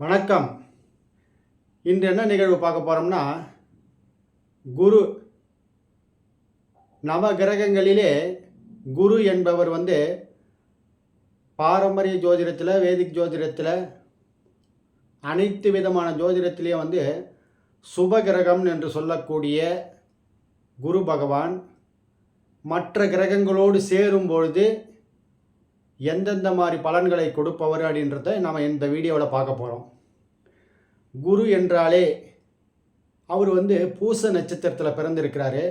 வணக்கம். இன்று என்ன நிகழ்வு பார்க்க போகிறோம்னா குரு நவ கிரகங்களிலே குரு என்பவர் வந்து பாரம்பரிய ஜோதிடத்தில் வேதிக் ஜோதிடத்தில் அனைத்து விதமான ஜோதிடத்திலேயே வந்து சுப கிரகம் என்று சொல்லக்கூடிய குரு பகவான் மற்ற கிரகங்களோடு சேரும் பொழுது எந்தெந்த மாதிரி பலன்களை கொடுப்பவர் அப்படின்றத நம்ம இந்த வீடியோவில் பார்க்க போகிறோம் குரு என்றாலே அவர் வந்து பூச நட்சத்திரத்தில் பிறந்திருக்கிறாரு.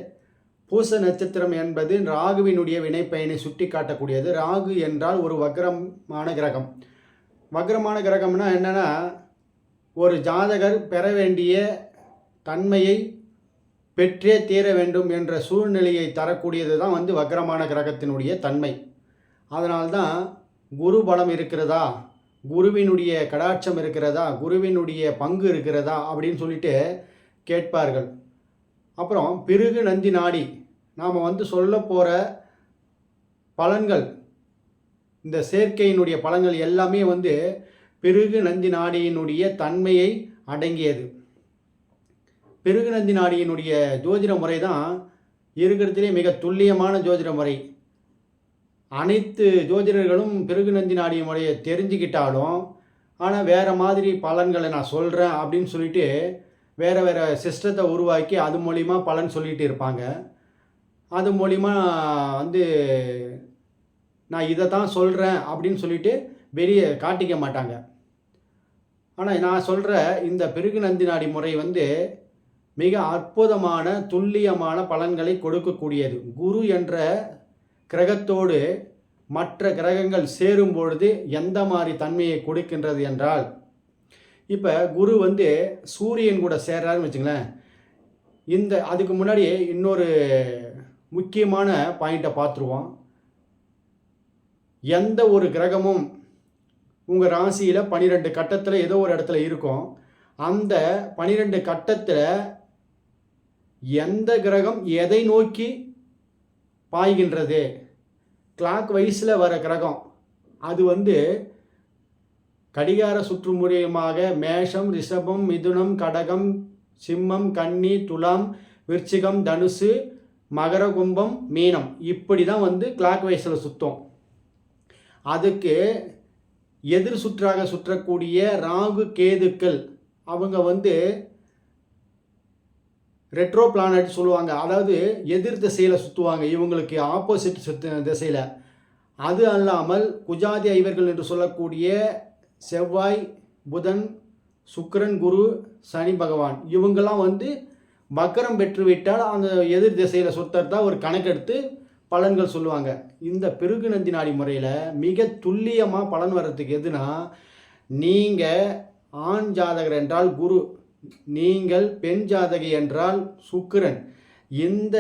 பூச நட்சத்திரம் என்பது ராகுவினுடைய வினைப்பயனை சுட்டி காட்டக்கூடியது ராகு என்றால் ஒரு வக்ரமான கிரகம். வக்ரமான கிரகம்னா என்னென்னா ஒரு ஜாதகர் பெற வேண்டிய தன்மையை பெற்றே தீர வேண்டும் என்ற சூழ்நிலையை தரக்கூடியது தான் வந்து வக்ரமான கிரகத்தினுடைய தன்மை. அதனால்தான் குரு பலம் இருக்கிறதா? குருவினுடைய கடாட்சம் இருக்கிறதா? குருவினுடைய பங்கு இருக்கிறதா? அப்படின்னு சொல்லிட்டு கேட்பார்கள். அப்புறம் பிருகு நந்தி நாடி நாம் வந்து சொல்ல போகிற பலன்கள் இந்த சேர்க்கையினுடைய பலன்கள் எல்லாமே வந்து பிறகு நந்தி நாடியினுடைய தன்மையை அடங்கியது. பிறகு நந்தி நாடியினுடைய ஜோதிட முறை தான் இருக்கிறதுலே மிக துல்லியமான ஜோதிட முறை. அனைத்து ஜோதிடர்களும் பிறகு நந்தி முறையை தெரிஞ்சுக்கிட்டாலும் ஆனால் வேறு மாதிரி பலன்களை நான் சொல்கிறேன் அப்படின்னு சொல்லிட்டு வேறு வேறு சிஸ்டத்தை உருவாக்கி அது மூலிமா பலன் சொல்லிட்டு இருப்பாங்க. அது மூலிமா வந்து நான் இதை தான் சொல்கிறேன் அப்படின்னு சொல்லிட்டு வெளியே காட்டிக்க மாட்டாங்க. ஆனால் நான் சொல்கிற இந்த பிறகு நந்தி நாடி முறை வந்து மிக அற்புதமான துல்லியமான பலன்களை கொடுக்கக்கூடியது. குரு என்ற கிரகத்தோடு மற்ற கிரகங்கள் சேரும் பொழுது எந்த மாதிரி தன்மையை கொடுக்கின்றது என்றால் இப்போ குரு வந்து சூரியன் கூட சேர்றாருன்னு வச்சுங்களேன். இந்த அதுக்கு முன்னாடி இன்னொரு முக்கியமான பாயிண்ட்டை பார்த்துருவோம். எந்த ஒரு கிரகமும் உங்கள் ராசியில் பன்னிரெண்டு கட்டத்தில் ஏதோ ஒரு இடத்துல இருக்கும். அந்த பனிரெண்டு கட்டத்தில் எந்த கிரகம் எதை நோக்கி பாய்கின்றது. கிளாக் வைஸில் வர கிரகம். அது வந்து கடிகார சுற்று மூலியமாக மேஷம் ரிஷபம் மிதுனம் கடகம் சிம்மம் கன்னி துலாம் விருச்சிகம் தனுசு மகர கும்பம் மீனம். இப்படி தான் வந்து கிளாக் வைஸில் சுற்றும் அதுக்கு எதிர் சுற்றாக சுற்றக்கூடிய ராகு கேதுக்கள் அவங்க வந்து ரெட்ரோ பிளானட் சொல்லுவாங்க. அதாவது எதிர் திசையில் சுற்றுவாங்க இவங்களுக்கு ஆப்போசிட் சுத்து திசையில். அது அல்லாமல் குஜாதி ஐவர்கள் என்று சொல்லக்கூடிய செவ்வாய் புதன் சுக்கரன் குரு சனி பகவான். இவங்கெல்லாம் வந்து மக்கரம் பெற்றுவிட்டால் அந்த எதிர் திசையில் சுத்தறதா ஒரு கணக்கெடுத்து பலன்கள் சொல்லுவாங்க. இந்த பெருகு நந்தி நாடி முறையில் மிக துல்லியமாக பலன் வர்றதுக்கு எதுனா நீங்கள் ஆண் ஜாதகர் என்றால் குரு. நீங்கள் பெண் ஜாதகி என்றால் சுக்கிரன். இந்த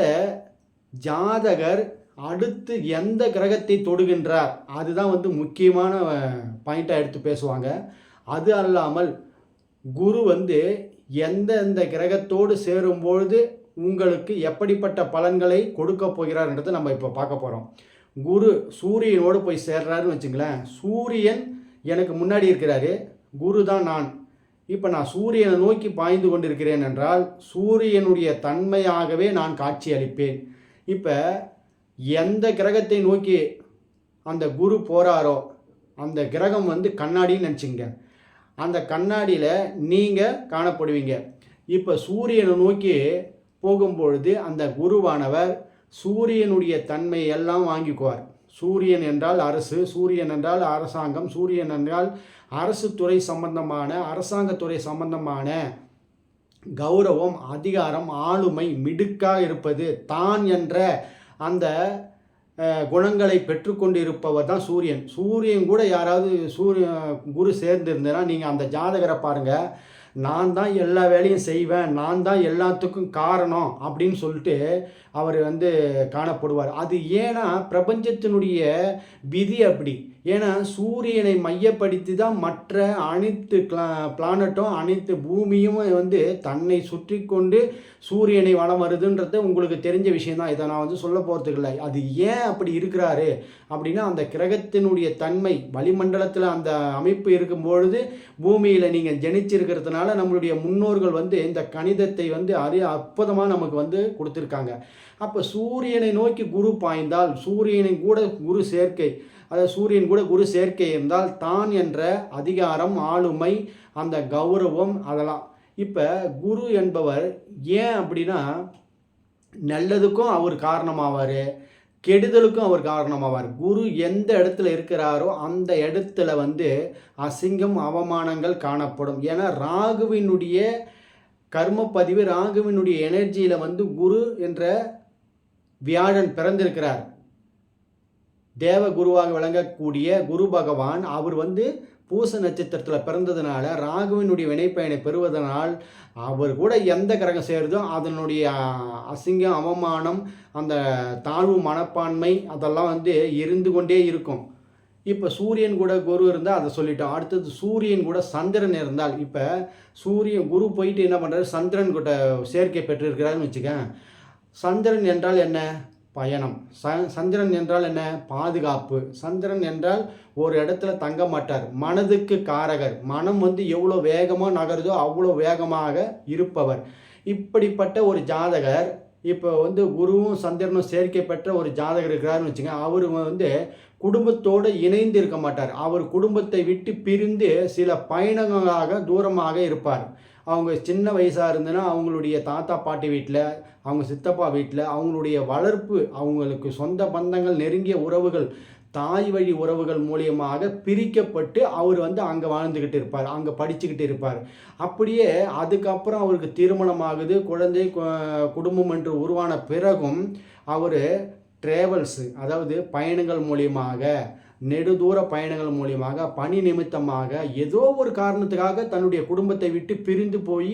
ஜாதகர் அடுத்து எந்த கிரகத்தை தொடுகின்றார்? அதுதான் வந்து முக்கியமான பாயிண்ட்டாக எடுத்து பேசுவாங்க. அது அல்லாமல் குரு வந்து எந்தெந்த கிரகத்தோடு சேரும்பொழுது உங்களுக்கு எப்படிப்பட்ட பலன்களை கொடுக்க போகிறார்ன்றதை நம்ம இப்போ பார்க்க போகிறோம் குரு சூரியனோடு போய் சேர்றாருன்னு வச்சுங்களேன். சூரியன் எனக்கு முன்னாடி இருக்கிறாரு. குரு தான் நான். இப்போ நான் சூரியனை நோக்கி பாய்ந்து கொண்டிருக்கிறேன் என்றால் சூரியனுடைய தன்மையாகவே நான் காட்சி அளிப்பேன். இப்போ எந்த கிரகத்தை நோக்கி அந்த குரு போகிறாரோ அந்த கிரகம் வந்து கண்ணாடின்னு நினச்சிங்க அந்த கண்ணாடியில் நீங்கள் காணப்படுவீங்க. இப்போ சூரியனை நோக்கி போகும்பொழுது அந்த குருவானவர் சூரியனுடைய தன்மை எல்லாம் வாங்கிக்குவார். சூரியன் என்றால் அரசு சூரியன் என்றால் அரசாங்கம் சூரியன் என்றால் அரசு துறை சம்பந்தமான அரசாங்கத்துறை சம்பந்தமான கௌரவம் அதிகாரம் ஆளுமை மிடுக்காக இருப்பது. தான் என்ற அந்த குணங்களை பெற்றுக்கொண்டு இருப்பவர் தான் சூரியன். சூரியன் கூட யாராவது சூரிய குரு சேர்ந்திருந்தேன்னா நீங்கள் அந்த ஜாதகரை பாருங்கள் நான் தான் எல்லா வேலையும் செய்வேன். நான் தான் எல்லாத்துக்கும் காரணம் அப்படின்னு சொல்லிட்டு அவர் வந்து காணப்படுவார். அது ஏன்னா பிரபஞ்சத்தினுடைய விதி அப்படி. ஏன்னா சூரியனை மையப்படுத்தி தான் மற்ற அனைத்து பிளானட்டும் அனைத்து பூமியும் வந்து தன்னை சுற்றி கொண்டு சூரியனை வளம் வருதுன்றது உங்களுக்கு தெரிஞ்ச விஷயம் தான் இதை நான் வந்து சொல்ல போகிறதுக்கு இல்லை அது ஏன் அப்படி இருக்கிறாரு? அப்படின்னா அந்த கிரகத்தினுடைய தன்மை வளிமண்டலத்தில் அந்த அமைப்பு இருக்கும் பொழுது பூமியில் நீங்கள் ஜனிச்சிருக்கிறதுனால நம்மளுடைய முன்னோர்கள் வந்து இந்த கணிதத்தை வந்து அறிய அற்புதமாக நமக்கு வந்து கொடுத்துருக்காங்க. அப்போ சூரியனை நோக்கி குரு பாய்ந்தால் சூரியனை கூட குரு சேர்க்கை அதாவது சூரியன் கூட குரு சேர்க்கை இருந்தால் தான் என்ற அதிகாரம் ஆளுமை அந்த கௌரவம் அதெல்லாம். இப்போ குரு என்பவர் ஏன் அப்படின்னா நல்லதுக்கும் அவர் காரணமாவார் கெடுதலுக்கும் அவர் காரணமாவார். குரு எந்த இடத்துல இருக்கிறாரோ அந்த இடத்துல வந்து அசிங்கம் அவமானங்கள் காணப்படும். ஏன்னா ராகுவினுடைய கர்மப்பதிவு ராகுவினுடைய எனர்ஜியில் வந்து குரு என்ற வியாழன் பிறந்திருக்கிறார். தேவ குருவாக விளங்கக்கூடிய குரு பகவான் அவர் வந்து பூச நட்சத்திரத்தில் பிறந்ததுனால ராகுவினுடைய வினைப்பயனை பெறுவதனால் அவர் கூட எந்த கிரகம் சேருதோ அதனுடைய அசிங்கம் அவமானம் அந்த தாழ்வு மனப்பான்மை அதெல்லாம் வந்து இருந்து கொண்டே இருக்கும். இப்போ சூரியன் கூட குரு இருந்தால் அதை சொல்லிட்டோம். அடுத்தது சூரியன் கூட சந்திரன் இருந்தால் இப்போ சூரியன் குரு போயிட்டு என்ன பண்ணுறாரு சந்திரன் கூட சேர்க்கை பெற்றிருக்கிறாருன்னு வச்சுக்கேன் சந்திரன் என்றால் என்ன? பயணம். ச சந்திரன் என்றால் என்ன? பாதுகாப்பு. சந்திரன் என்றால் ஒரு இடத்துல தங்க மாட்டார். மனதுக்கு காரகர். மனம் வந்து எவ்வளோ வேகமாக நகருதோ அவ்வளோ வேகமாக இருப்பவர். இப்படிப்பட்ட ஒரு ஜாதகர் இப்போ வந்து குருவும் சந்திரனும் சேர்க்கை பெற்ற ஒரு ஜாதகர் இருக்கிறாருன்னு வச்சுங்க அவர் வந்து குடும்பத்தோடு இணைந்து இருக்க மாட்டார். அவர் குடும்பத்தை விட்டு பிரிந்து சில பயணங்களாக தூரமாக இருப்பார். அவங்க சின்ன வயசாக இருந்ததுன்னா அவங்களுடைய தாத்தா பாட்டி வீட்டில் அவங்க சித்தப்பா வீட்டில் அவங்களுடைய வளர்ப்பு அவங்களுக்கு சொந்த பந்தங்கள் நெருங்கிய உறவுகள் தாய் வழி உறவுகள் மூலியமாக பிரிக்கப்பட்டு அவர் வந்து அங்கே வாழ்ந்துக்கிட்டு இருப்பார் அங்கே படிச்சுக்கிட்டு இருப்பார். அப்படியே அதுக்கப்புறம் அவருக்கு திருமணம் ஆகுது குழந்தை குடும்பம் என்று உருவான பிறகும் அவர் ட்ராவல்ஸு அதாவது பயணங்கள் மூலியமாக நெடுதூர பயணங்கள் மூலியமாக பணி நிமித்தமாக ஏதோ ஒரு காரணத்துக்காக தன்னுடைய குடும்பத்தை விட்டு பிரிந்து போய்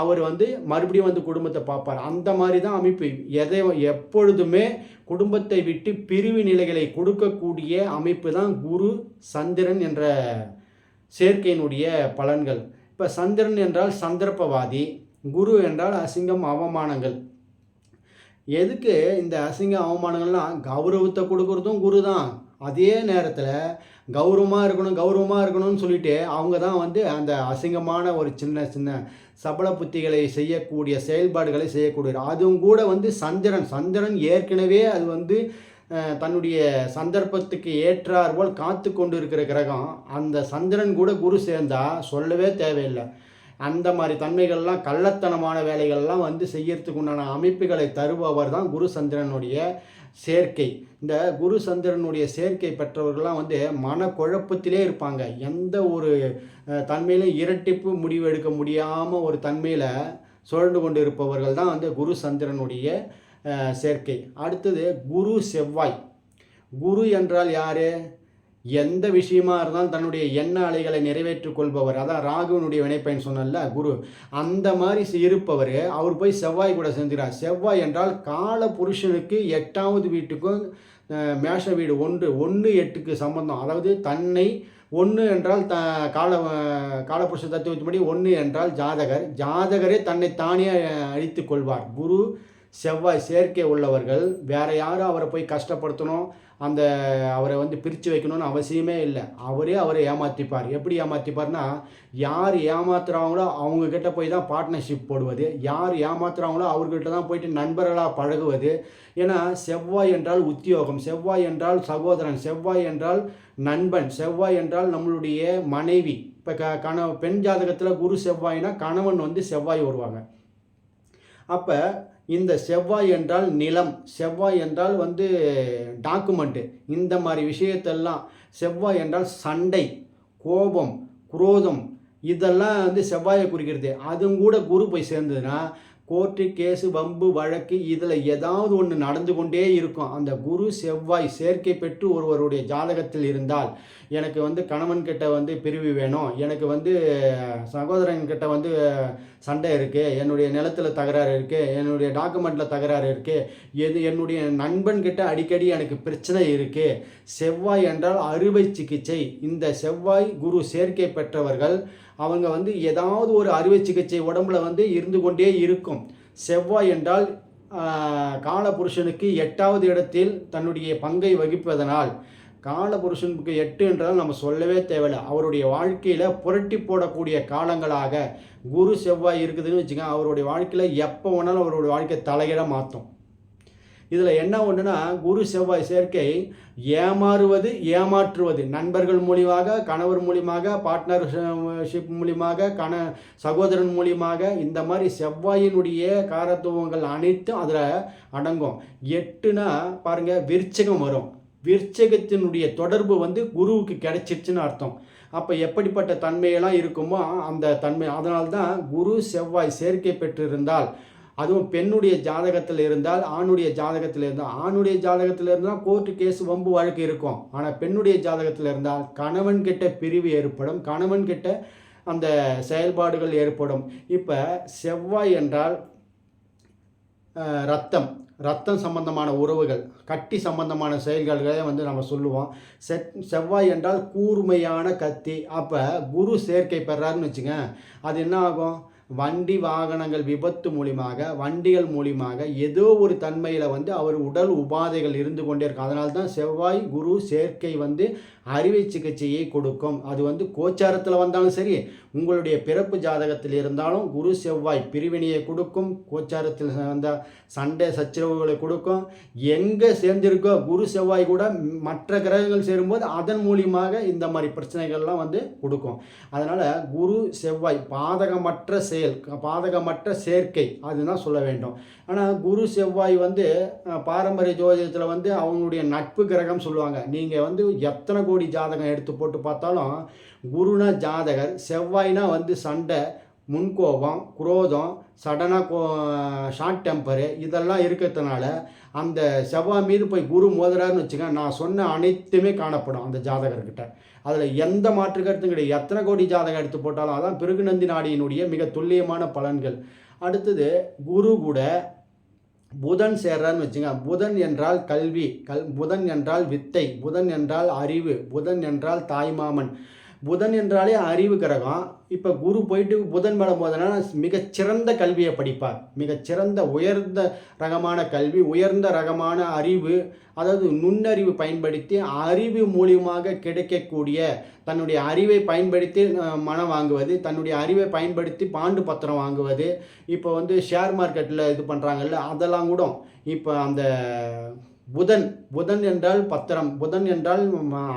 அவர் வந்து மறுபடியும் வந்து குடும்பத்தை பார்ப்பார். அந்த மாதிரி தான் அமைப்பு. எதை எப்பொழுதுமே குடும்பத்தை விட்டு பிரிவு நிலைகளை கொடுக்கக்கூடிய அமைப்பு தான் குரு சந்திரன் என்ற சேர்க்கையினுடைய பலன்கள். இப்போ சந்திரன் என்றால் சந்தர்ப்பவாதி குரு என்றால் அசிங்கம் அவமானங்கள். எதுக்கு இந்த அசிங்க அவமானங்கள்லாம் கௌரவத்தை கொடுக்குறதும் குரு தான் அதே நேரத்தில் கௌரவமாக இருக்கணும் கௌரவமாக இருக்கணும்னு சொல்லிட்டு அவங்க தான் வந்து அந்த அசிங்கமான ஒரு சின்ன சின்ன சபல புத்திகளை செய்யக்கூடிய செயல்பாடுகளை செய்யக்கூடிய அதுவும் கூட வந்து சந்திரன். சந்திரன் ஏற்கனவே அது வந்து தன்னுடைய சந்தர்ப்பத்துக்கு ஏற்றார் போல் காத்து கொண்டு இருக்கிற கிரகம். அந்த சந்திரன் கூட குரு சேர்ந்தால் சொல்லவே தேவையில்லை. அந்த மாதிரி தன்மைகள்லாம் கள்ளத்தனமான வேலைகள்லாம் வந்து செய்யறதுக்கு உண்டான அமைப்புகளை தருபவர் தான் குரு சந்திரனுடைய சேர்க்கை. இந்த குரு சந்திரனுடைய சேர்க்கை பெற்றவர்கள்லாம் வந்து மனக்குழப்பத்திலே இருப்பாங்க. எந்த ஒரு தன்மையிலும் இரட்டிப்பு முடிவு எடுக்க முடியாமல் ஒரு தன்மையில் சுழண்டு கொண்டு இருப்பவர்கள் தான் வந்து குரு சந்திரனுடைய சேர்க்கை. அடுத்தது குரு செவ்வாய். குரு என்றால் யார்? எந்த விஷயமா இருந்தாலும் தன்னுடைய எண்ண அலைகளை நிறைவேற்றிக் கொள்பவர். அதான் ராகுவனுடைய வினைப்பயன் சொன்னல குரு. அந்த மாதிரி இருப்பவர் அவர் போய் செவ்வாய் கூட செஞ்சுக்கிறார் செவ்வாய் என்றால் கால புருஷனுக்கு எட்டாவது வீட்டுக்கும் மேஷ வீடு ஒன்று ஒன்று எட்டுக்கு சம்பந்தம். அதாவது தன்னை ஒன்று என்றால் த கால காலபுருஷ தத்துவத்தின்படி ஒன்று என்றால் ஜாதகர். ஜாதகரே தன்னை தானே அழித்து கொள்வார். குரு செவ்வாய் சேர்க்கை உள்ளவர்கள் வேற யாரும் அவரை போய் கஷ்டப்படுத்தணும் அந்த அவரை வந்து பிரித்து வைக்கணும்னு அவசியமே இல்லை. அவரே அவரை ஏமாற்றிப்பார் எப்படி ஏமாற்றிப்பார்னா யார் ஏமாத்துறாங்களோ அவங்கக்கிட்ட போய் தான் பார்ட்னர்ஷிப் போடுவது. யார் ஏமாத்துறாங்களோ அவர்கிட்ட தான் போயிட்டு நண்பர்களாக பழகுவது. ஏன்னா செவ்வாய் என்றால் உத்தியோகம் செவ்வாய் என்றால் சகோதரன் செவ்வாய் என்றால் நண்பன் செவ்வாய் என்றால் நம்மளுடைய மனைவி. இப்போ க கண பெண் ஜாதகத்தில் குரு செவ்வாய்னா கணவன் வந்து செவ்வாய் வருவாங்க அப்போ இந்த செவ்வாய் என்றால் நிலம் செவ்வாய் என்றால் வந்து டாக்குமெண்ட்டு இந்த மாதிரி விஷயத்தெல்லாம் செவ்வாய் என்றால் சண்டை கோபம் குரோதம் இதெல்லாம் வந்து செவ்வாயை குறிக்கிறது. அதுவும் கூட குரு போய் சேர்ந்ததுன்னா கோர்ட்டு கேஸு வம்பு வழக்கு இதில் ஏதாவது ஒன்று நடந்து கொண்டே இருக்கும். அந்த குரு செவ்வாய் சேர்க்கை பெற்று ஒருவருடைய ஜாதகத்தில் இருந்தால் எனக்கு வந்து கணவன் கிட்ட வந்து பிரிவு வேணும். எனக்கு வந்து சகோதரன் கிட்ட வந்து சண்டை இருக்குது என்னுடைய நிலத்தில் தகராறு இருக்குது என்னுடைய டாக்குமெண்ட்டில் தகராறு இருக்குது எது என்னுடைய நண்பன் கிட்ட அடிக்கடி எனக்கு பிரச்சனை இருக்குது செவ்வாய் என்றால் அறுவை சிகிச்சை. இந்த செவ்வாய் குரு சேர்க்கை பெற்றவர்கள் அவங்க வந்து ஏதாவது ஒரு அறுவை சிகிச்சை உடம்புல வந்து இருந்து கொண்டே இருக்கும். செவ்வாய் என்றால் காலபுருஷனுக்கு எட்டாவது இடத்தில் தன்னுடைய பங்கை வகிப்பதனால் காலபுருஷனுக்கு எட்டு என்றால் நம்ம சொல்லவே தேவையில்லை. அவருடைய வாழ்க்கையில் புரட்டி போடக்கூடிய காலங்களாக குரு செவ்வாய் இருக்குதுன்னு வச்சுக்கோங்க அவருடைய வாழ்க்கையில் எப்போ வேணாலும் அவருடைய வாழ்க்கையை தலையிட மாற்றும் இதில் என்ன ஒன்றுனா குரு செவ்வாய் சேர்க்கை ஏமாறுவது ஏமாற்றுவது. நண்பர்கள் மூலியமாக கணவர் மூலியமாக பார்ட்னர்ஷிப் மூலியமாக கண சகோதரன் மூலியமாக இந்த மாதிரி செவ்வாயினுடைய காரத்துவங்கள் அனைத்தும் அதில் அடங்கும். எட்டுனா பாருங்கள் விருச்சகம் வரும். விருச்சகத்தினுடைய தொடர்பு வந்து குருவுக்கு கிடைச்சிருச்சுன்னு அர்த்தம். அப்போ எப்படிப்பட்ட தன்மையெல்லாம் இருக்குமோ அந்த தன்மை. அதனால்தான் குரு செவ்வாய் சேர்க்கை பெற்றிருந்தால் அதுவும் பெண்ணுடைய ஜாதகத்தில் இருந்தால் ஆணுடைய ஜாதகத்தில் இருந்தால் ஆணுடைய ஜாதகத்தில் இருந்தால் கோர்ட்டு கேஸ் வம்பு வழக்கு இருக்கும். ஆனால் பெண்ணுடைய ஜாதகத்தில் இருந்தால் கணவன் கிட்ட பிரிவு ஏற்படும் கணவன் கிட்ட அந்த செயல்பாடுகள் ஏற்படும். இப்போ செவ்வாய் என்றால் ரத்தம் ரத்தம் சம்பந்தமான உறவுகள் கட்டி சம்பந்தமான செயல்களை வந்து நம்ம சொல்லுவோம். செட் செவ்வாய் என்றால் கூர்மையான கத்தி. அப்போ குரு சேர்க்கை பெறாருன்னு வச்சுங்க அது என்ன ஆகும்? வண்டி வாகனங்கள் விபத்து மூலியமாக வண்டிகள் மூலியமாக ஏதோ ஒரு தன்மையில் வந்து அவர் உடல் உபாதைகள் இருந்து கொண்டே இருக்கும் அதனால தான் செவ்வாய் குரு சேர்க்கை வந்து அறுவை சிகிச்சையை கொடுக்கும். அது வந்து கோச்சாரத்தில் வந்தாலும் சரி உங்களுடைய பிறப்பு ஜாதகத்தில் இருந்தாலும் குரு செவ்வாய் பிரிவினையை கொடுக்கும். கோச்சாரத்தில் வந்த சண்டை சச்சரவுகளை கொடுக்கும். எங்கே சேர்ந்திருக்கோ குரு செவ்வாய் கூட மற்ற கிரகங்கள் சேரும்போது அதன் மூலியமாக இந்த மாதிரி பிரச்சனைகள்லாம் வந்து கொடுக்கும். அதனால் குரு செவ்வாய் பாதகமற்ற செயல் பாதகமற்ற சேர்க்கை அதுதான் சொல்ல வேண்டும். ஆனால் குரு செவ்வாய் வந்து பாரம்பரிய ஜோதிடத்தில் வந்து அவங்களுடைய நட்பு கிரகம் சொல்லுவாங்க. நீங்கள் வந்து எத்தனை கோடி ஜாதகம் எடுத்து போட்டு பார்த்தாலும் குருனா ஜாதகர் செவ்வாய்னா வந்து சண்டை முன்கோபம் குரோதம் சடனாக கோ ஷார்ட் டெம்பரு இதெல்லாம் இருக்கிறதுனால அந்த செவ்வாய் மீது போய் குரு மோதுறாருன்னு வச்சுக்கோங்க நான் சொன்ன அனைத்துமே காணப்படும் அந்த ஜாதகர்கிட்ட. அதில் எந்த மாற்று கருத்தும் கிடையாது. எத்தனை கோடி ஜாதகம் எடுத்து போட்டாலும் அதான் பிருகுநந்தி நாடியினுடைய மிக துல்லியமான பலன்கள். அடுத்தது குரு கூட புதன் சேர்றான்னு வச்சுங்க. புதன் என்றால் கல்வி கல் புதன் என்றால் வித்தை புதன் என்றால் அறிவு புதன் என்றால் தாய்மாமன். புதன் என்றாலே அறிவு கிரகம். இப்போ குரு போயிட்டு புதன் மேலே போதனா மிகச்சிறந்த கல்வியை படிப்பார். மிகச்சிறந்த உயர்ந்த ரகமான கல்வி உயர்ந்த ரகமான அறிவு அதாவது நுண்ணறிவு பயன்படுத்தி அறிவு மூலியமாக கிடைக்கக்கூடிய தன்னுடைய அறிவை பயன்படுத்தி மனம் வாங்குவது தன்னுடைய அறிவை பயன்படுத்தி பாண்டு பத்திரம் வாங்குவது இப்போ வந்து ஷேர் மார்க்கெட்டில் இது பண்ணுறாங்கல்ல அதெல்லாம் கூட இப்போ அந்த புதன் புதன் என்றால் பத்திரம் புதன் என்றால்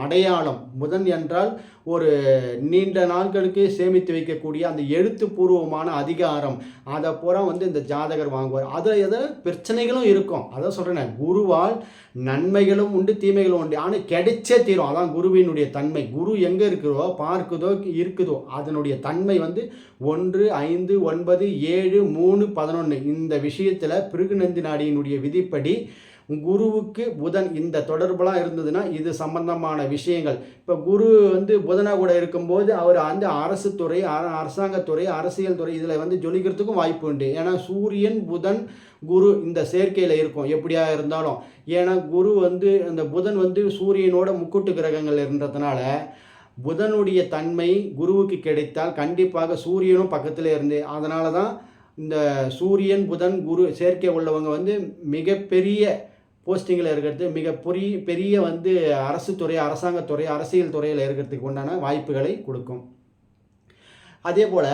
அடையாளம் புதன் என்றால் ஒரு நீண்ட நாட்களுக்கு சேமித்து வைக்கக்கூடிய அந்த எழுத்துப்பூர்வமான அதிகாரம். அதை பூரா வந்து இந்த ஜாதகர் வாங்குவார். அதில் எதோ பிரச்சனைகளும் இருக்கும். அதை சொல்கிறேன் குருவால் நன்மைகளும் உண்டு தீமைகளும் உண்டு. ஆனால் கிடைச்சே தீரும். அதான் குருவினுடைய தன்மை. குரு எங்கே இருக்கிறதோ பார்க்குதோ இருக்குதோ அதனுடைய தன்மை வந்து ஒன்று ஐந்து ஒன்பது ஏழு மூணு பதினொன்று இந்த விஷயத்தில் பிருகுநந்தி நாடியினுடைய விதிப்படி குருவுக்கு புதன் இந்த தொடர்புலாம் இருந்ததுன்னா இது சம்பந்தமான விஷயங்கள். இப்போ குரு வந்து புதனாக கூட இருக்கும்போது அவர் அந்த அரசு துறை அரசாங்கத்துறை அரசியல் துறை இதில் வந்து ஜொலிக்கிறதுக்கும் வாய்ப்பு உண்டு. ஏன்னா சூரியன் புதன் குரு இந்த சேர்க்கையில் இருக்கும் எப்படியா இருந்தாலும். ஏன்னா குரு வந்து அந்த புதன் வந்து சூரியனோட முக்கூட்டு கிரகங்கள் இருந்ததுனால புதனுடைய தன்மை குருவுக்கு கிடைத்தால் கண்டிப்பாக சூரியனும் பக்கத்தில் இருந்து அதனால தான் இந்த சூரியன் புதன் குரு சேர்க்கை உள்ளவங்க வந்து மிகப்பெரிய போஸ்டிங்கில் இருக்கிறது. மிக பொரிய பெரிய வந்து அரசு துறை அரசாங்கத்துறை அரசியல் துறையில் இருக்கிறதுக்கு உண்டான வாய்ப்புகளை கொடுக்கும். அதே போல்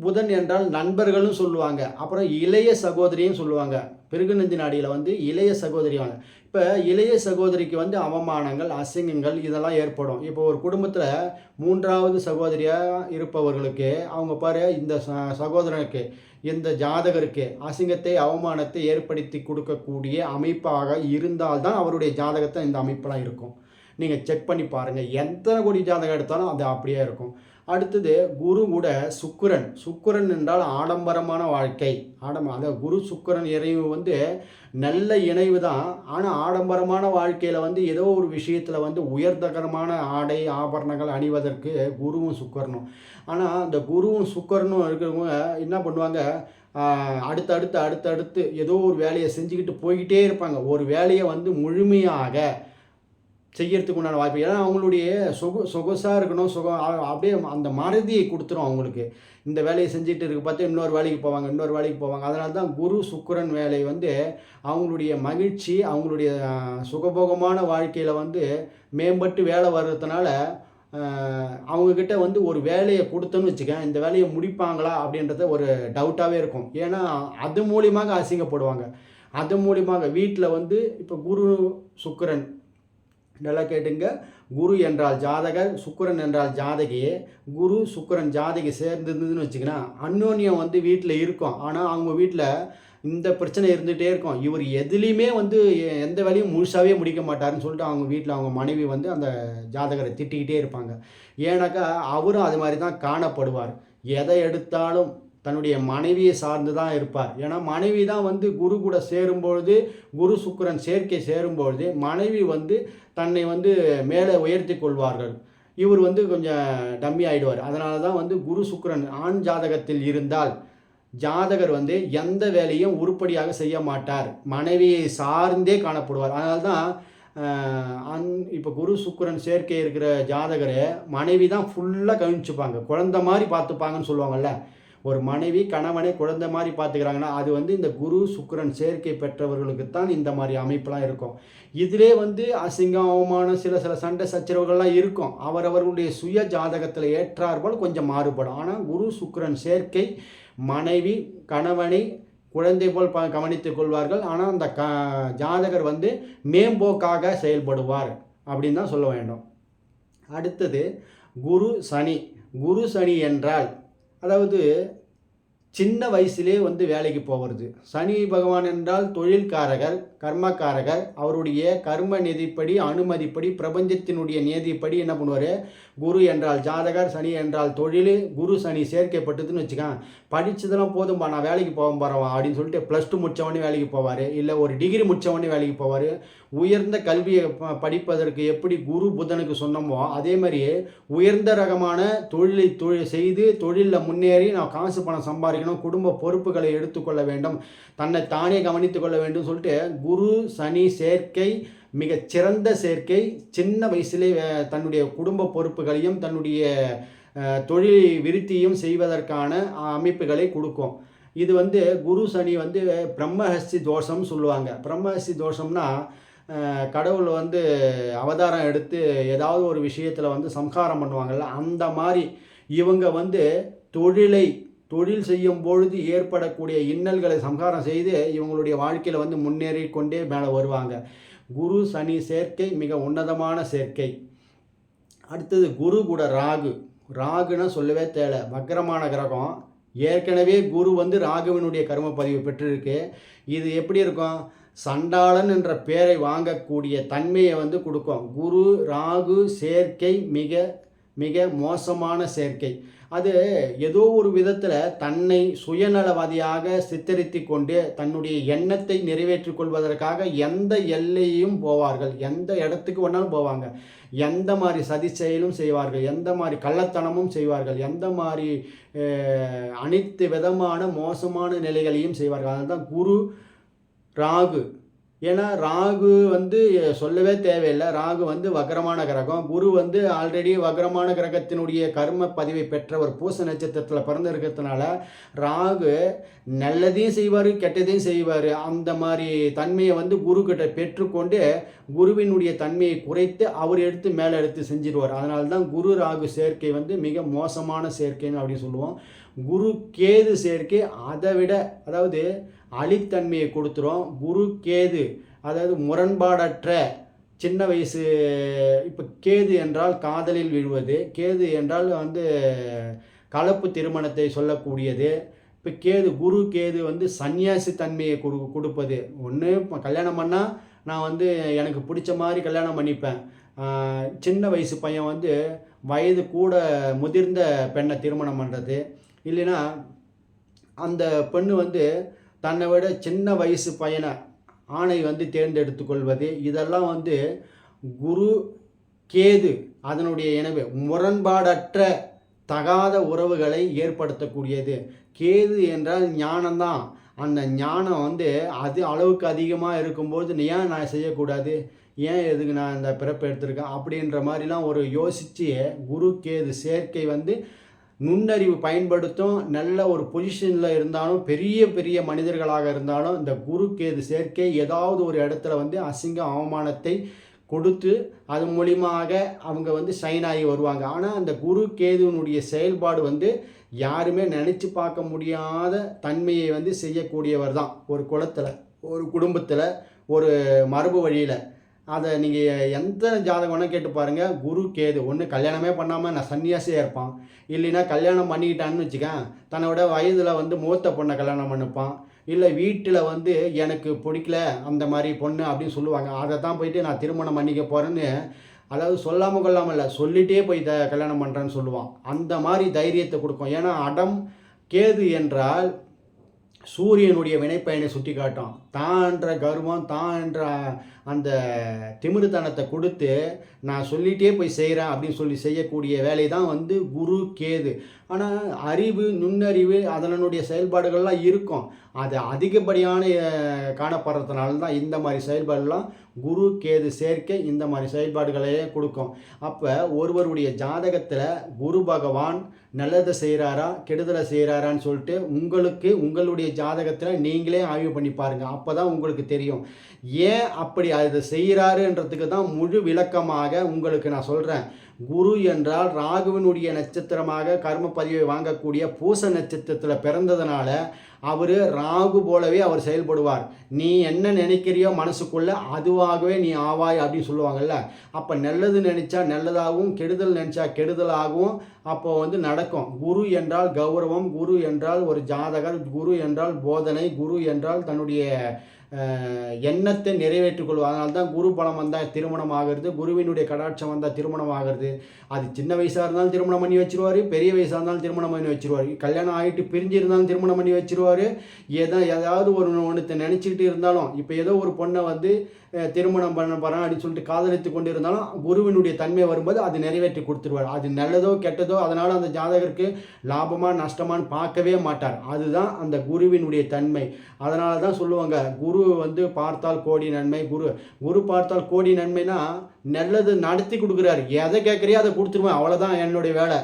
புதன் என்றால் நண்பர்களும் சொல்லுவாங்க. அப்புறம் இளைய சகோதரியும் சொல்லுவாங்க. பிருகுநந்தி நாடியில் வந்து இளைய சகோதரியாங்க இப்போ இளைய சகோதரிக்கு வந்து அவமானங்கள் அசிங்கங்கள் இதெல்லாம் ஏற்படும். இப்போ ஒரு குடும்பத்தில் மூன்றாவது சகோதரியாக இருப்பவர்களுக்கு அவங்க பாரு இந்த சகோதரனுக்கு இந்த ஜாதகருக்கு அசிங்கத்தை அவமானத்தை ஏற்படுத்தி கொடுக்கக்கூடிய அமைப்பாக இருந்தால்தான் அவருடைய ஜாதகத்தை இந்த அமைப்பெல்லாம் இருக்கும். நீங்கள் செக் பண்ணி பாருங்கள் எத்தனை கோடி ஜாதகம் எடுத்தாலும் அது அப்படியே இருக்கும். அடுத்தது குரு கூட சுக்கரன். சுக்கரன் என்றால் ஆடம்பரமான வாழ்க்கை. ஆடம்பரம் அந்த குரு சுக்கரன் இறைவு வந்து நல்ல இணைவு தான். ஆனால் ஆடம்பரமான வாழ்க்கையில் வந்து ஏதோ ஒரு விஷயத்தில் வந்து உயர்தகரமான ஆடை ஆபரணங்கள் அணிவதற்கு குருவும் சுக்கரனும். ஆனால் அந்த குருவும் சுக்கரனும் இருக்கிறவங்க என்ன பண்ணுவாங்க? அடுத்தடுத்து அடுத்தடுத்து ஏதோ ஒரு வேலையை செஞ்சுக்கிட்டு போய்கிட்டே இருப்பாங்க. ஒரு வேலையை வந்து முழுமையாக செய்யறதுக்கு உண்டான வாய்ப்பு. ஏன்னா அவங்களுடைய சொகு சொகுசாக இருக்கணும். சுகம் அப்படியே அந்த மறதியை கொடுத்துரும் அவங்களுக்கு. இந்த வேலையை செஞ்சுட்டு இருக்க பார்த்து இன்னொரு வேலைக்கு போவாங்க இன்னொரு வேலைக்கு போவாங்க. அதனால தான் குரு சுக்கரன் வேலை வந்து அவங்களுடைய மகிழ்ச்சி அவங்களுடைய சுகபோகமான வாழ்க்கையில் வந்து மேம்பட்டு வேலை வர்றதுனால அவங்கக்கிட்ட வந்து ஒரு வேலையை கொடுத்தோன்னு வச்சுக்கேன். இந்த வேலையை முடிப்பாங்களா அப்படின்றத ஒரு டவுட்டாகவே இருக்கும். ஏன்னா அது மூலியமாக அசிங்கப்படுவாங்க. அது மூலியமாக வீட்டில் வந்து இப்போ குரு சுக்கிரன் நல்லா கேட்டுங்க. குரு என்றால் ஜாதகர் சுக்கிரன் என்றால் ஜாதகி குரு சுக்கிரன் ஜாதகி சேர்ந்துருந்ததுன்னு வச்சுக்கலாம் அந்யோன்யம் வந்து வீட்டில் இருக்கும். ஆனால் அவங்க வீட்டில் இந்த பிரச்சனை இருந்துகிட்டே இருக்கும். இவர் எதுலேயுமே வந்து எ- எந்த வேலையும் முழுசாகவே முடிக்க மாட்டாருன்னு சொல்லிட்டு அவங்க வீட்டில் அவங்க மனைவி வந்து அந்த ஜாதகரை திட்டிக்கிட்டே இருப்பாங்க. ஏன்னாக்கா அவரும் அது மாதிரி தான் காணப்படுவார். எதை எடுத்தாலும் தன்னுடைய மனைவியை சார்ந்து தான் இருப்பார். ஏன்னா மனைவி தான் வந்து குரு கூட சேரும்பொழுது குரு சுக்கிரன் சேர்க்கை சேரும்பொழுது மனைவி வந்து தன்னை வந்து மேலே உயர்த்தி கொள்வார்கள். இவர் வந்து கொஞ்சம் டம்மி ஆயிடுவார். அதனால தான் வந்து குரு சுக்கிரன் ஆண் ஜாதகத்தில் இருந்தால் ஜாதகர் வந்து எந்த வேலையும் உருப்படியாக செய்ய மாட்டார். மனைவியை சார்ந்தே காணப்படுவார். அதனால தான் அந் இப்போ குரு சுக்கிரன் சேர்க்கை இருக்கிற ஜாதகரை மனைவி தான் ஃபுல்லாக கவனிச்சுப்பாங்க. குழந்த மாதிரி பார்த்துப்பாங்கன்னு சொல்லுவாங்கல்ல. ஒரு மனைவி கணவனை குழந்தை மாதிரி பார்த்துக்கிறாங்கன்னா அது வந்து இந்த குரு சுக்கிரன் சேர்க்கை பெற்றவர்களுக்கு தான் இந்த மாதிரி அமைப்பெலாம் இருக்கும். இதிலே வந்து அசிங்கம் அவமானம் சில சில சண்டை சச்சரவுகள்லாம் இருக்கும். அவரவர்களுடைய சுய ஜாதகத்தில் ஏற்றார்போல் கொஞ்சம் மாறுபடும். ஆனால் குரு சுக்கிரன் சேர்க்கை மனைவி கணவனை குழந்தை போல் ப கவனித்துக் கொள்வார்கள். ஆனால் அந்த க ஜாதகர் வந்து மேம்போக்காக செயல்படுவார் அப்படின்னு தான் சொல்ல வேண்டும். அடுத்தது குரு சனி. குரு சனி என்றால் அதாவது சின்ன வயசுலே வந்து வேலைக்கு போகிறது. சனி பகவான் என்றால் தொழில்காரகர் கர்மக்காரகர் அவருடைய கர்ம நிதிப்படி அனுமதிப்படி பிரபஞ்சத்தினுடைய நியதிப்படி என்ன பண்ணுவார்? குரு என்றால் ஜாதகர் சனி என்றால் தொழில் குரு சனி சேர்க்கப்பட்டதுன்னு வச்சுக்கான் படித்ததெல்லாம் போதும்பா நான் வேலைக்கு போக போகிறவன் அப்படின்னு சொல்லிட்டு ப்ளஸ் டூ முடித்தவொடனே வேலைக்கு போவார். இல்லை ஒரு டிகிரி முடித்தவொடனே வேலைக்கு போவார். உயர்ந்த கல்வியை ப- படிப்பதற்கு எப்படி குரு புதனுக்கு சொன்னோமோ அதே மாதிரியே உயர்ந்த ரகமான தொழிலை தொழில் செய்து தொழிலில் முன்னேறி நான் காசு பணம் சம்பாதிக்கணும் குடும்ப பொறுப்புகளை எடுத்துக்கொள்ள வேண்டும் தன்னை தானே கவனித்து கொள்ள வேண்டும் சொல்லிட்டு குரு சனி சேர்க்கை மிக சிறந்த சேர்க்கை சின்ன வயசிலே தன்னுடைய குடும்ப பொறுப்புகளையும் தன்னுடைய தொழில் விருத்தியும் செய்வதற்கான அமைப்புகளை கொடுக்கும். இது வந்து குரு சனி வந்து பிரம்மஹஸ்தி தோஷம்னு சொல்லுவாங்க. பிரம்மஹஸ்தி தோஷம்னா கடவுள் வந்து அவதாரம் எடுத்து ஏதாவது ஒரு விஷயத்தில் வந்து சம்ஹாரம் பண்ணுவாங்கள்ல அந்த மாதிரி இவங்க வந்து தொழிலை தொழில் செய்யும் பொழுது ஏற்படக்கூடிய இன்னல்களை சம்ஹாரம் செய்து இவங்களுடைய வாழ்க்கையில் வந்து முன்னேறி கொண்டே மேலே வருவாங்க. குரு சனி சேர்க்கை மிக உன்னதமான சேர்க்கை. அடுத்தது குரு கூட ராகு. ராகுன்னா சொல்லவே தேவை வக்கரமான கிரகம். ஏற்கனவே குரு வந்து ராகுவினுடைய கர்ம பதிவு பெற்றிருக்கு. இது எப்படி இருக்கும்? சண்டாளன் என்ற பெயரை வாங்கக்கூடிய தன்மையை வந்து கொடுக்கும். குரு ராகு சேர்க்கை மிக மிக மோசமான சேர்க்கை. அது ஏதோ ஒரு விதத்தில் தன்னை சுயநலவாதியாக சித்தரித்து கொண்டு தன்னுடைய எண்ணத்தை நிறைவேற்றிக் கொள்வதற்காக எந்த எல்லையும் போவார்கள். எந்த இடத்துக்கு வேணாலும் போவாங்க. எந்த மாதிரி சதி செயலும் செய்வார்கள். எந்த மாதிரி கள்ளத்தனமும் செய்வார்கள். எந்த மாதிரி அனைத்து விதமான மோசமான நிலைகளையும் செய்வார்கள். அதுதான் குரு ராகு. ஏன்னா ராகு வந்து சொல்லவே தேவையில்லை. ராகு வந்து வக்ரமான கிரகம். குரு வந்து ஆல்ரெடி வக்ரமான கிரகத்தினுடைய கர்ம பதிவை பெற்ற ஒரு பூச நட்சத்திரத்தில் பிறந்து இருக்கிறதுனால ராகு நல்லதையும் செய்வார் கெட்டதையும் செய்வார். அந்த மாதிரி தன்மையை வந்து குரு கிட்ட பெற்றுக்கொண்டு குருவினுடைய தன்மையை குறைத்து அவர் எடுத்து மேலே எடுத்து செஞ்சிருவார். அதனால தான் குரு ராகு சேர்க்கை வந்து மிக மோசமான சேர்க்கைன்னு அப்படின்னு சொல்லுவோம். குரு கேது சேர்க்கை அதை விட அதாவது அழித்தன்மையை கொடுத்துரும். குரு கேது அதாவது முரண்பாடற்ற சின்ன வயசு இப்போ கேது என்றால் காதலில் விழுவது. கேது என்றால் வந்து கலப்பு திருமணத்தை சொல்லக்கூடியது. இப்போ கேது குரு கேது வந்து சன்னியாசி தன்மையை கொடு கொடுப்பது. ஒன்று கல்யாணம் பண்ணால் நான் வந்து எனக்கு பிடிச்ச மாதிரி கல்யாணம் பண்ணிப்பேன். சின்ன வயசு பையன் வந்து வயது கூட முதிர்ந்த பெண்ணை திருமணம் பண்ணுறது இல்லைன்னா அந்த பெண்ணு வந்து தன்னை விட சின்ன வயசு பையனை ஆணை வந்து தேர்ந்தெடுத்து கொள்வது இதெல்லாம் வந்து குரு கேது அதனுடைய எனவே முரண்பாடற்ற தகாத உறவுகளை ஏற்படுத்தக்கூடியது. கேது என்றால் ஞானம்தான். அந்த ஞானம் வந்து அது அளவுக்கு அதிகமாக இருக்கும்போது ஏன் நான் செய்யக்கூடாது? ஏன் எதுக்கு நான் இந்த பிறப்பு எடுத்திருக்கேன்? அப்படின்ற மாதிரிலாம் ஒரு யோசித்து குரு கேது சேர்க்கை வந்து நுண்ணறிவு பயன்படுத்தும் நல்ல ஒரு பொசிஷனில் இருந்தாலும் பெரிய பெரிய மனிதர்களாக இருந்தாலும் இந்த குரு கேது சேர்க்கை ஏதாவது ஒரு இடத்துல வந்து அசிங்க அவமானத்தை கொடுத்து அது மூலியமாக அவங்க வந்து சைன் ஆகி வருவாங்க. ஆனால் அந்த குரு கேதுவனுடைய செயல்பாடு வந்து யாருமே நினச்சி பார்க்க முடியாத தன்மையை வந்து செய்யக்கூடியவர் தான். ஒரு குலத்தில் ஒரு குடும்பத்தில் ஒரு மரபு வழியில். அதை நீங்கள் எந்த ஜாதகம் வேணால் கேட்டு பாருங்கள் குரு கேது ஒன்று கல்யாணமே பண்ணாமல் நான் சன்னியாசியாக இருப்பான். இல்லைன்னா கல்யாணம் பண்ணிக்கிட்டான்னு வச்சுக்கேன். தன்னோட வயதில் வந்து மூத்த பொண்ணை கல்யாணம் பண்ணிப்பான். இல்லை வீட்டில் வந்து எனக்கு பிடிக்கல அந்த மாதிரி பொண்ணு அப்படின்னு சொல்லுவாங்க. அதை தான் போயிட்டு நான் திருமணம் பண்ணிக்க போகிறேன்னு அதாவது சொல்லாமல் கொள்ளாமல் இல்லை சொல்லிட்டே போய் த கல்யாணம் பண்ணுறேன்னு சொல்லுவான். அந்த மாதிரி தைரியத்தை கொடுக்கும். ஏன்னா அடம் கேது என்றால் சூரியனுடைய வினைப்பயனை சுட்டி காட்டும் தான்ற கர்வம் தான் என்ற அந்த திமிருத்தனத்தை கொடுத்து நான் சொல்லிகிட்டே போய் செய்கிறேன் அப்படின்னு சொல்லி செய்யக்கூடிய வேலை தான் வந்து குரு கேது. ஆனால் அறிவு நுண்ணறிவு அதனுடைய செயல்பாடுகள்லாம் இருக்கும். அது அதிகப்படியான காணப்படுறதுனால தான் இந்த மாதிரி செயல்பாடுலாம் குரு கேது சேர்க்கை இந்த மாதிரி செயல்பாடுகளையே கொடுக்கும். அப்போ ஒருவருடைய ஜாதகத்தில் குரு பகவான் நல்லதை செய்கிறாரா கெடுதலை செய்கிறாரான்னு சொல்லிட்டு உங்களுக்கு உங்களுடைய ஜாதகத்தில் நீங்களே ஆய்வு பண்ணி பாருங்கள் அப்போ தான் உங்களுக்கு தெரியும். ஏன் அப்படி இதை செய்கிறாருன்றதுக்கு தான் முழு விளக்கமாக உங்களுக்கு நான் சொல்கிறேன் குரு என்றால் ராகுவினுடைய நட்சத்திரமாக கர்ம பதிவை வாங்கக்கூடிய பூச நட்சத்திரத்தில் பிறந்ததுனால அவர் ராகு போலவே அவர் செயல்படுவார். நீ என்ன நினைக்கிறியோ மனசுக்குள்ளே அதுவாகவே நீ ஆவாய் அப்படின்னு சொல்லுவாங்கல்ல. அப்போ நல்லது நினச்சா நல்லதாகவும் கெடுதல் நினச்சா கெடுதலாகவும் அப்போ வந்து நடக்கும். குரு என்றால் கௌரவம் குரு என்றால் ஒரு ஜாதகர் குரு என்றால் போதனை குரு என்றால் தன்னுடைய எண்ணத்தை நிறைவேற்றிக் கொள்வோம் அதனால தான் குரு பலம் வந்தால் திருமணம் ஆகிறது குருவினுடைய கடாட்சம் வந்தால் திருமணம் ஆகிறது. அது சின்ன வயசாக இருந்தாலும் திருமணம் பண்ணி வச்சிருவாரு பெரிய வயசாக இருந்தாலும் திருமணம் பண்ணி வச்சிருவார். கல்யாணம் ஆகிட்டு பிரிஞ்சு இருந்தாலும் திருமணம் பண்ணி வச்சிருவார். ஏதோ ஏதாவது ஒரு ஒன்று நினச்சிக்கிட்டு இருந்தாலும் இப்போ ஏதோ ஒரு பொண்ணை வந்து திருமணம் பண்ண போகிறேன் அப்படின்னு சொல்லிட்டு காதலித்து கொண்டு இருந்தாலும் குருவினுடைய தன்மை வரும்போது அது நிறைவேற்றி கொடுத்துருவார். அது நல்லதோ கெட்டதோ அதனால் அந்த ஜாதகருக்கு லாபமாக நஷ்டமான்னு பார்க்கவே மாட்டார். அதுதான் அந்த குருவினுடைய தன்மை. அதனால தான் சொல்லுவாங்க குரு வந்து பார்த்தால் கோடி நன்மை குரு குரு பார்த்தால் கோடி நன்மைனா நல்லது நடத்தி கொடுக்குறாரு. எதை கேட்குறியோ அதை கொடுத்துருவேன் அவ்வளோதான் என்னுடைய வேலை.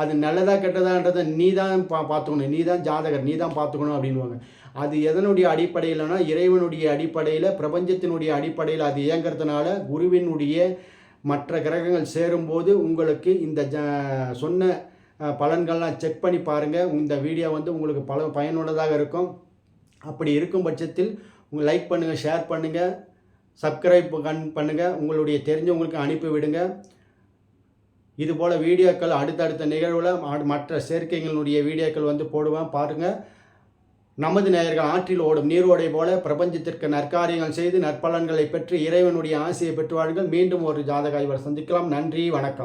அது நல்லதா கெட்டதான்றதை நீ தான் பா பார்த்துக்கணும். நீ தான் ஜாதகர் நீ தான் பார்த்துக்கணும் அப்படின்வாங்க அது எதனுடைய அடிப்படையில்னா இறைவனுடைய அடிப்படையில் பிரபஞ்சத்தினுடைய அடிப்படையில் அது இயங்கிறதுனால குருவினுடைய மற்ற கிரகங்கள் சேரும்போது உங்களுக்கு இந்த ஜ சொன்ன பலன்கள்லாம் செக் பண்ணி பாருங்கள் இந்த வீடியோ வந்து உங்களுக்கு பல பயனுள்ளதாக இருக்கும். அப்படி இருக்கும் பட்சத்தில் உங்கள் லைக் பண்ணுங்கள் ஷேர் பண்ணுங்கள் சப்ஸ்கிரைப் கண் பண்ணுங்கள் உங்களுடைய தெரிஞ்சவங்களுக்கு அனுப்பி விடுங்க. இதுபோல் வீடியோக்கள் அடுத்தடுத்த நிகழ்வில் மற்ற சேர்க்கைகளுடைய வீடியோக்கள் வந்து போடுவேன். பாருங்கள் நமது நேயர்கள் ஆற்றில் ஓடும் நீரோடை போல பிரபஞ்சத்திற்கு நற்காரியங்கள் செய்து நற்பலன்களை பெற்று இறைவனுடைய ஆசையை பெற்று வாழ்கள் மீண்டும் ஒரு ஜாதக ஆய்வர் சந்திக்கலாம். நன்றி வணக்கம்.